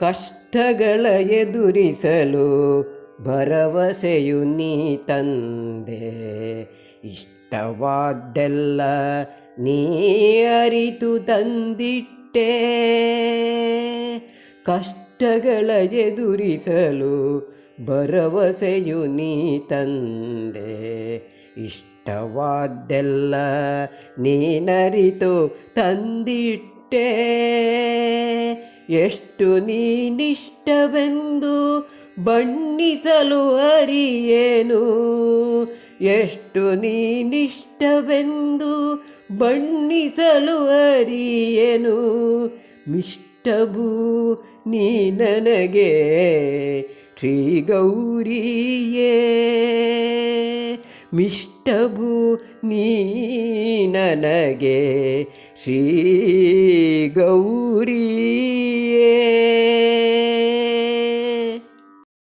ಕಷ್ಟಗಳ ಎದುರಿಸಲು ಭರವಸೆಯು ನೀ ತಂದೆ. ಇಷ್ಟವಾದ್ದೆಲ್ಲ ನೀ ಅರಿತು ತಂದಿಟ್ಟೆ. ಕಷ್ಟಗಳ ಎದುರಿಸಲು ಭರವಸೆಯು ನೀ ತಂದೆ. ಇಷ್ಟವಾದ್ದೆಲ್ಲ ನೀನರಿತು ತಂದಿಟ್ಟೆ. ಎಷ್ಟು ನೀನಿಷ್ಟವೆಂದು ಬಣ್ಣಿಸಲು ಅರಿಯೇನು? ಎಷ್ಟು ನೀನಿಷ್ಟವೆಂದು ಬಣ್ಣಿಸಲು ಅರಿಯೇನು? ಮಿಷ್ಟಭೂ ನೀ ನನಗೆ ಶ್ರೀ ಗೌರಿಯೇ ಮಿಷ್ಟಭೂ ನೀ ನನಗೆ ಶ್ರೀ ಗೌರಿಯೇ